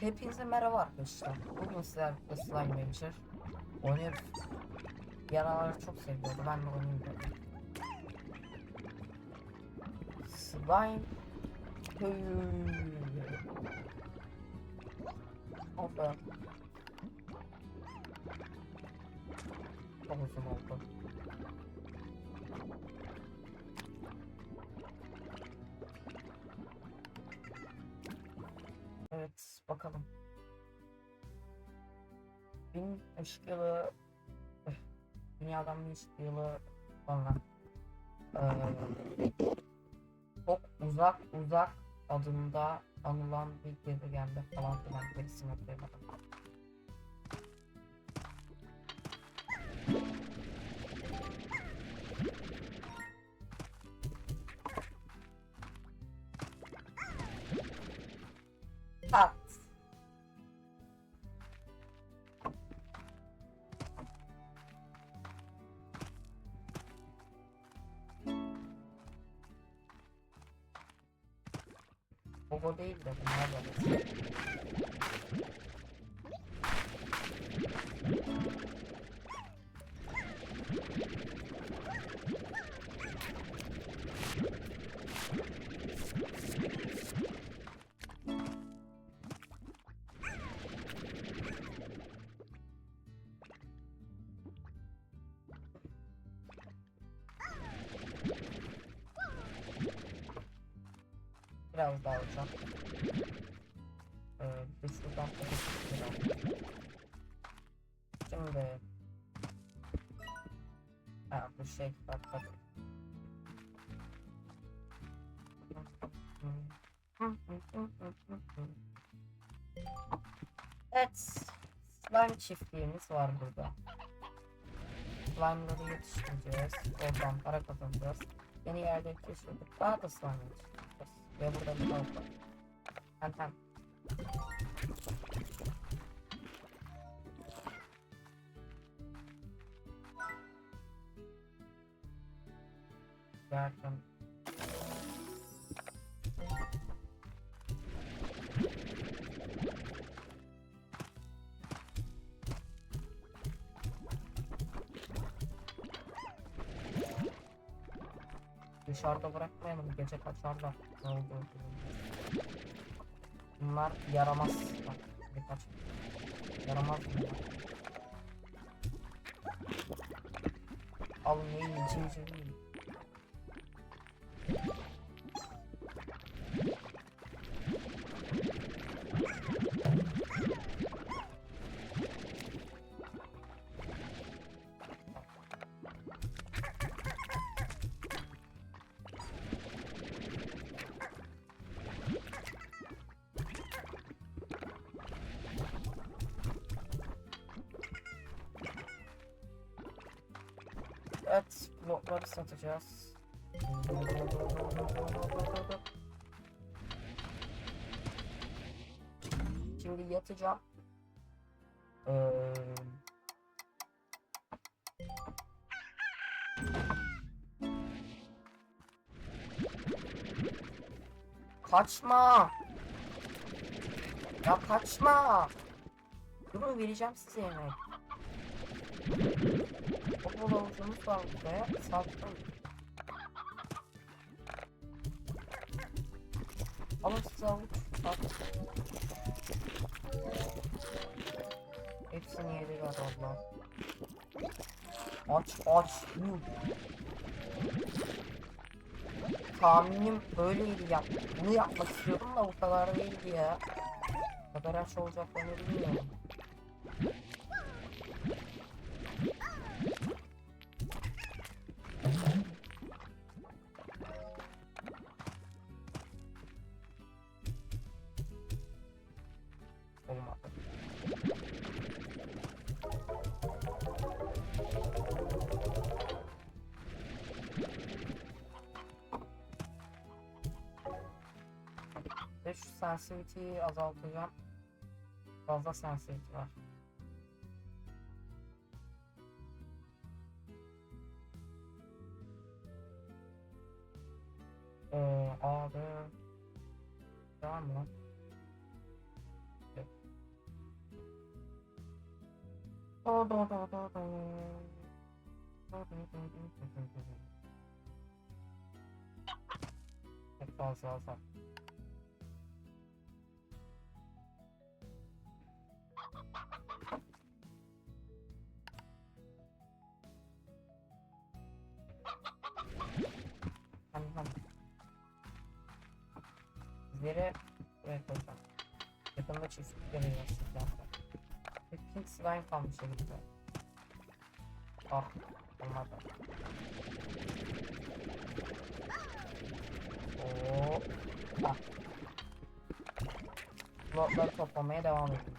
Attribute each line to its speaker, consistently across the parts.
Speaker 1: hepinize merhaba arkadaşlar. Bugün sizlerle Slime Venture oynuyoruz. Yaraları çok seviyordu, ben de oynayayım dedim. Slime köyü. Of be. Çok uzun oldu. Evet, bakalım. Bin ışık yılı dünyadan bin ışık yılı sonra eee, çok uzak uzak adında anılan bir gezegende falan filan gerisini hatırlayamadım. Bobo değil de bunlar da. Biraz daha hocam. Ee, şuradan fotoğraf alalım. Şimdi Ha bu şey bak bak. Evet. Slime çiftliğimiz var burada. Slime'ları yetiştireceğiz. Oradan para kazanacağız. Yeni yerleri keşfedip daha da slime yetiştireceğiz. Ve burada bir tavuk var. Tamam Dışarıda bırakmayalım gece kaçarlar. Ne oldu? Bunlar yaramaz. Bak birkaç. Yaramaz bunlar. Al neyi cimcimi. Evet, blokları satacağız. Şimdi yatacağım. Ee... Kaçma! Ya kaçma! Durun vereceğim size yemek. Futbol havuzumuz var buraya. Salttım. Alın size avuç. Sat. Hepsini yediler Allah. Aç aç. Yuh. Tahminim böyleydi yap. Bunu yapmak istiyordum da bu kadar değildi ya. Bu kadar aç olacaklarını bilmiyorum. sensitivity'yi azaltacağım. Fazla sensitivity var. Ee, abi. Tamam mı? Evet. Oh, da, da, da, da. Fazla azaltacağım. Slime kalmış elimde. Ah olmadı. Oo. Ah. Blokları toplamaya devam edin.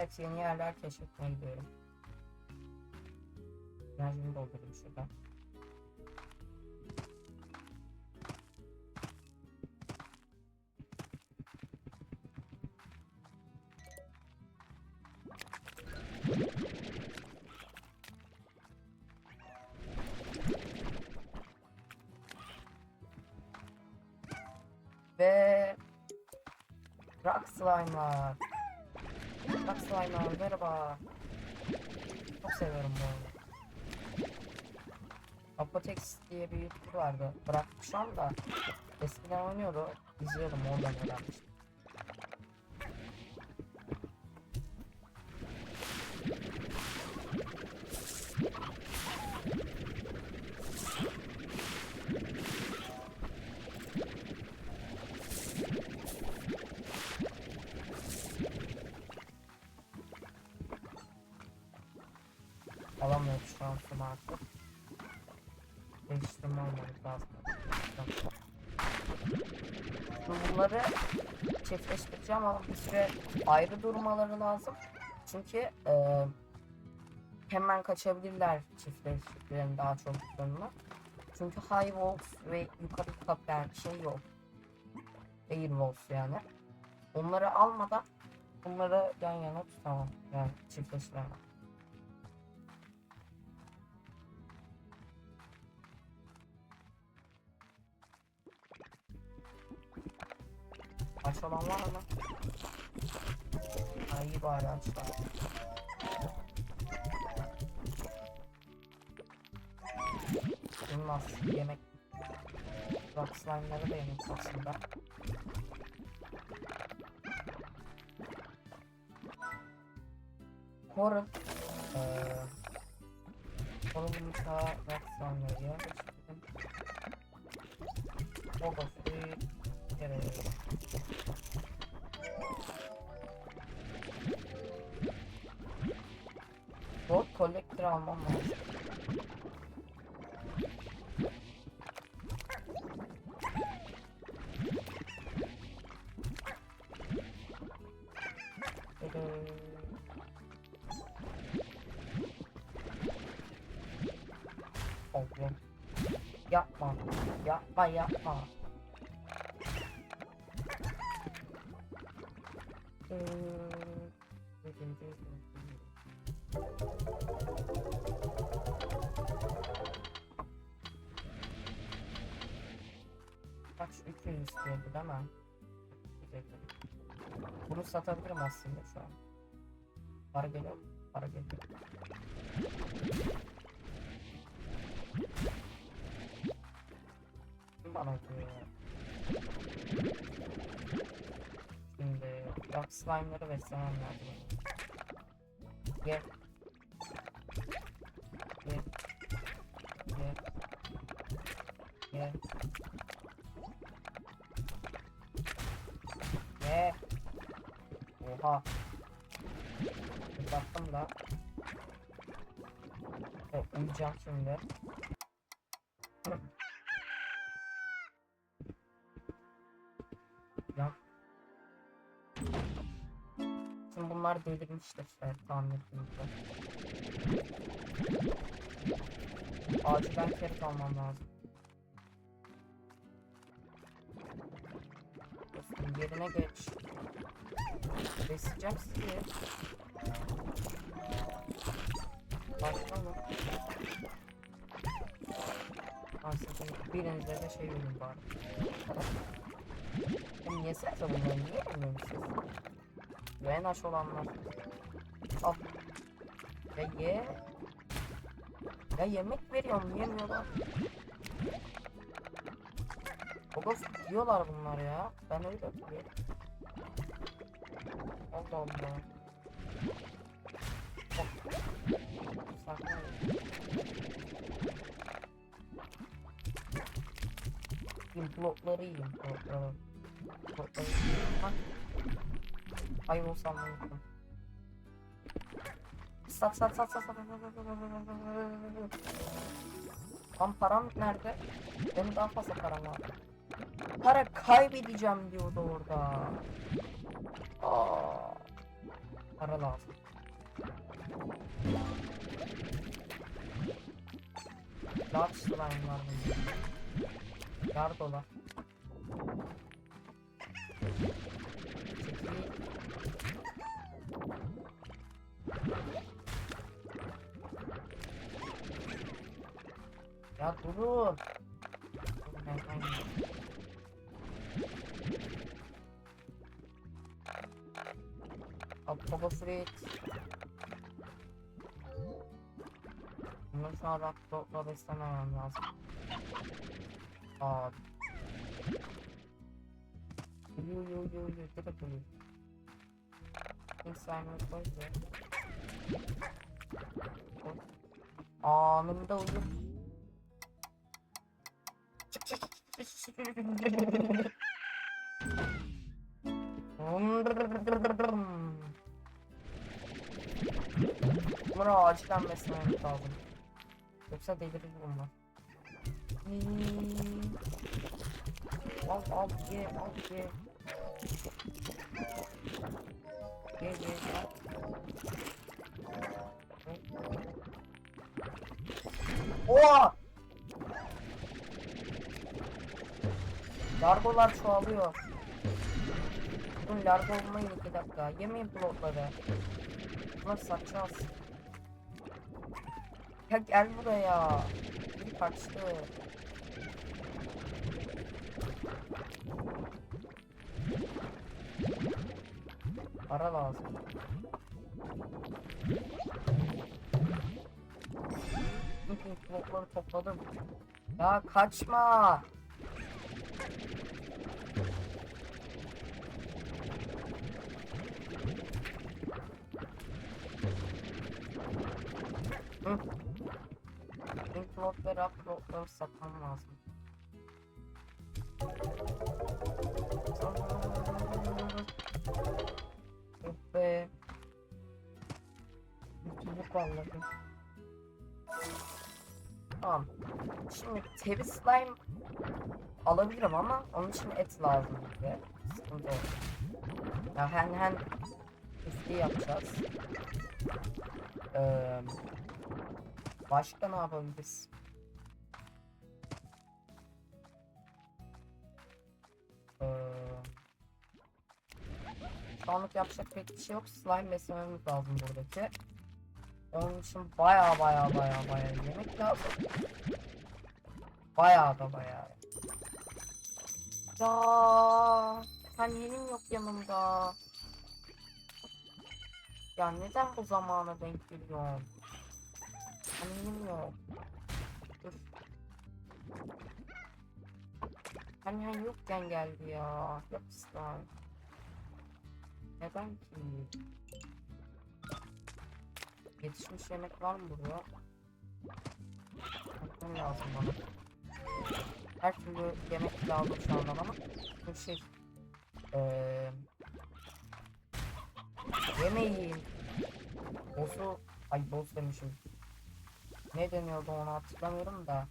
Speaker 1: Yeni yerler keşfetmeye gidiyorum. Enerjimi doldurayım şurada. Ve Rock Slime'lar. Bak Slime'lar merhaba. Çok seviyorum bu oyunu. Apotex diye bir YouTuber vardı. Bıraktık şu anda. Eskiden oynuyordu. İzliyordum oradan öğrenmiştim. Alamıyoruz şu an tüm artık. Değiştirme olmamız lazım. Bunları çiftleştireceğim ama bir süre ayrı durmaları lazım. Çünkü e, hemen kaçabilirler çiftleştiklerin daha çok sorunla. Çünkü High Wolves ve yukarı kap yani şey yok. Air Wolves yani. Onları almadan bunları yan yana tutamam. Yani çiftleştiremem. Aç olan var mı? Ha iyi bari açlar. Bilmez yemek Rock slime'ları da yemek aslında. Korun eee Korunmuşa rock slime'ları yerleştirdim. Boba suyu yere Collector almam lazım. Böyle- Allah. Yapma. Yapma yapma. Kaç 200 istiyordu değil mi? Güzel. Bunu satabilirim aslında şu an. Para geliyor mu? Para geliyor. Kim bana diyor ya? Şimdi rock slime'ları beslemem lazım. Gel. atacağım şimdi. ya. Şimdi bunlar delirmiştir evet, tahmin ettiğimizde. Acilen kere almam lazım. Dostum yerine geç. Besleyeceğim sizi. Başlayalım. Aslında birinize de şey verin bari. Hem yesek de bunları niye yememişiz? Venaş olanlar. Al. Ya ye. Ya yemek veriyorum yemiyorlar. Baba diyorlar bunlar ya. Ben öyle biliyorum. Allah Allah. Sakın. Implotları yiyin. Implotları. Implotları yiyin. Bak. Hayır olsam ne yapayım? Sat sat sat sat sat. Lan param nerede? Benim daha fazla param var. Para kaybedeceğim diyordu orada. Aa, para lazım. Large slime var bunda. Çekil. Ya durun. Durun, ben Bunları şu an raptorla beslememem lazım. Abi. Uyuyor uyuyor uyuyor uyuyor. Direkt. İlk saymayı koy. Koy. Anında çık. Bunları acilen beslememiz lazım. Yoksa delirir bunlar. Hmm. Al al ye al ye. Ye ye al. Oha! Largolar çoğalıyor. Dur largo olmayın iki dakika. Yemeyin blokları. Bunları satacağız. Ya gel buraya. Biri kaçtı. Para lazım. Bütün blokları topladım. Ya kaçma. Hı. Pink Floyd ve Rock Floyd'ları satmam lazım. Yok be. Mutluluk vallahi. Tamam. Şimdi Tevi Slime alabilirim ama onun için et lazım bize. Sıkıntı oldu. Ya hen hen üstü yapacağız. Eee Başka ne yapabiliriz? Ee, şu anlık yapacak pek bir şey yok. Slime beslememiz lazım buradaki. Onun için baya baya baya baya yemek lazım. Baya da baya. Ya sen yenim yok yanımda. Ya neden bu zamana denk geliyorsun? Eminim yok. Dur. Hani hani yokken geldi ya. Yapışlar. Neden ki? Yetişmiş yemek var mı burada? Bakmam lazım bana. Her türlü yemek lazım şu anda ama bu şey eee yemeyin. Boss'u ay boss demişim. Ne deniyordu onu hatırlamıyorum da.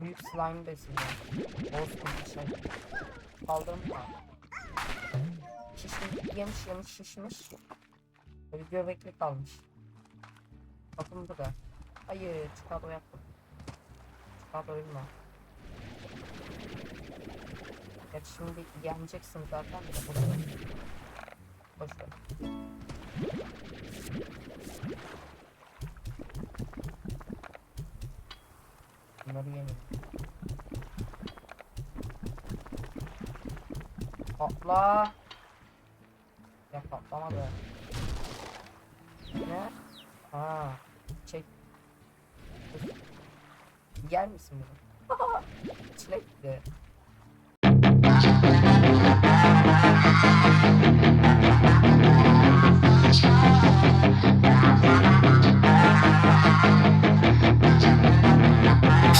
Speaker 1: Büyük slime. Boss gibi bir şey. Kaldırım mı? şişmiş, yemiş yemiş şişmiş. Böyle göbekli kalmış. Bakın bu da. Hayır çıkar o yaptım. Çıkar ölme. Ya şimdi yeneceksin zaten de boş ver. Bunları yemedim. Patla. Ya patlamadı. Ne? Ha, çek. Yer misin bunu? Çilekli.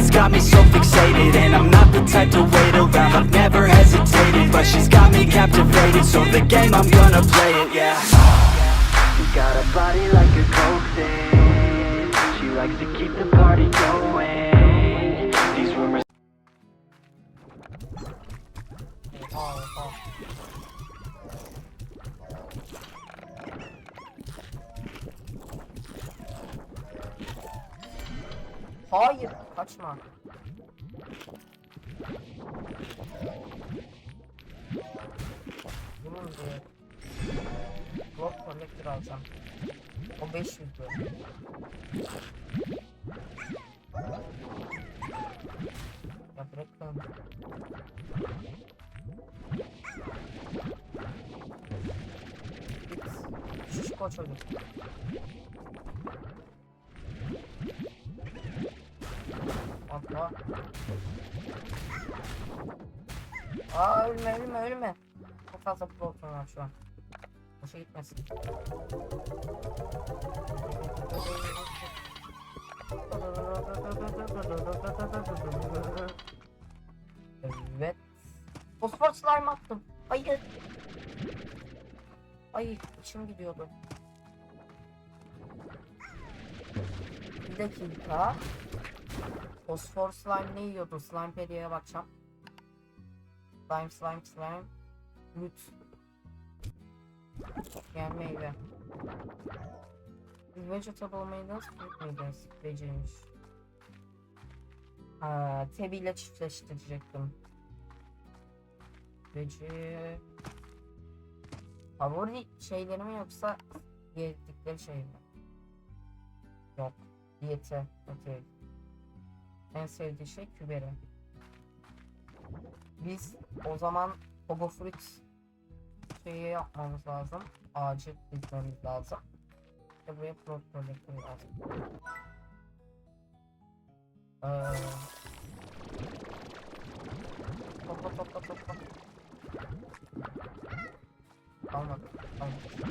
Speaker 2: it's got me so fixated And I'm not the type to wait around, I've never hesitated But she's got me captivated, so the game I'm gonna play it, yeah She got a body like a coke thing She likes to keep the party going These rumors
Speaker 1: Oha oha. Hayır, kaçma. Bunun diye. Block collector alacağım. O 500 diyor. Ya bırakın. Git. Şişko çocuk. Atla. Aa ölme ölme ölme. Çok fazla var şu an. Boşa gitmesin. Evet. Fosfor slime attım. Hayır. Ay içim gidiyordu. Bir dakika. Fosfor slime ne yiyordu? Slime pediyaya bakacağım. Slime slime slime. Lüt. Yani meyve. Vegetable meyvesi fruit meyvesi. Becermiş. Ha, tebiyle çiftleştirecektim. Veci... Favori şeyleri mi yoksa yedikleri şey mi? Yok. Diyeti. Okey. En sevdiği şey küberi. Biz o zaman Pogo Fruit şeyi yapmamız lazım. Ağacı dizmemiz lazım. İşte buraya Project'ı lazım. Ee, topla topla topla. Almadı. Almadı.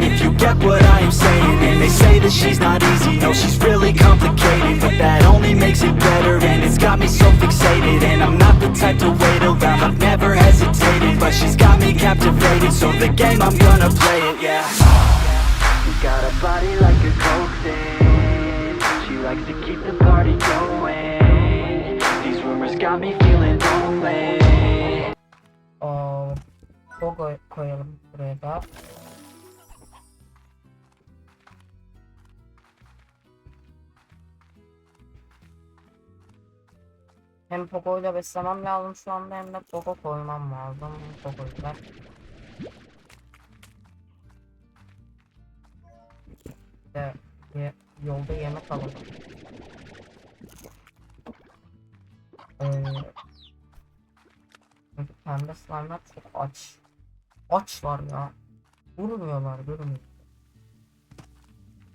Speaker 2: If you get what I am saying. And they say that she's not easy. No, she's really complicated. But that only makes it better And it's got me so fixated. And I'm not the type to wait around. I've never hesitated But she's got me captivated. So the game, I'm gonna play it, yeah. She got a body like a coke thing She likes to keep the party going. These rumors got me feeling lonely.
Speaker 1: Aa, logo koyalım buraya da. Hem Poco ile beslemem lazım şu anda hem de Poco koymam lazım. Poco ile. De, ye- yolda yemek alalım. Ee, çünkü pembe slime'lar çok aç. Açlar ya. Durmuyorlar durmuyor.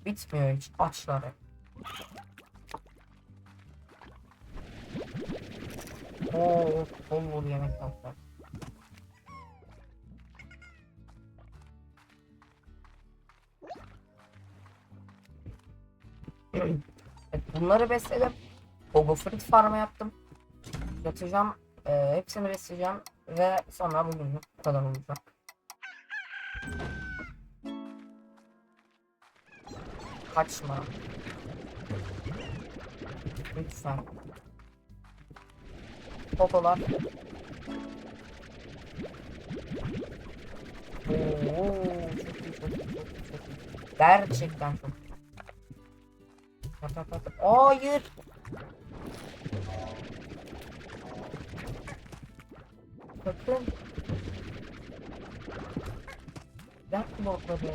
Speaker 1: Bitmiyor hiç açlar. Oo, bol bol yemek yaptılar. evet, bunları besledim. Boba Fruit farmı yaptım. Yatacağım. e, hepsini besleyeceğim. Ve sonra bugün bu kadar olacak. Kaçma. Lütfen. Popolar. Oo, çok iyi, çok iyi, çok iyi, çok iyi. Gerçekten çok iyi. Yap, yap, yap. Hayır. Sakın. Yak blokladı.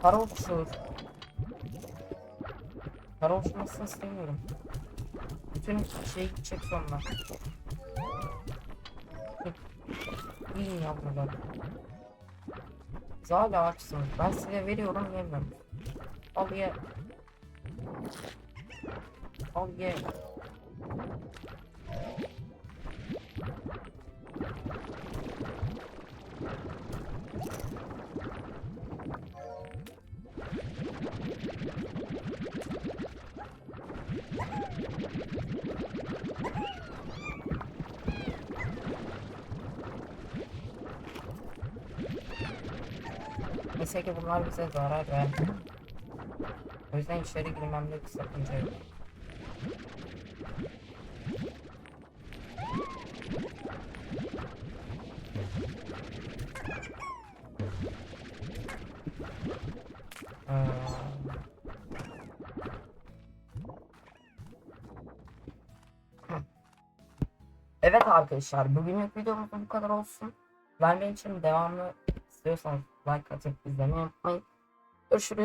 Speaker 1: Para uçur. Para uçmasını istemiyorum. Bütün şey gidecek sonra. İyi yavrular. Siz hala açsınız. Ben size veriyorum yemiyorum. Al ye. Al ye. Neyse ki bunlar bize zarar vermiyor. O yüzden içeri girmemde bir sakınca yok. Ee, Evet arkadaşlar bugünlük videomuz bu kadar olsun. Benim için devamlı istiyorsanız like atıp izlemeyi unutmayın. Görüşürüz.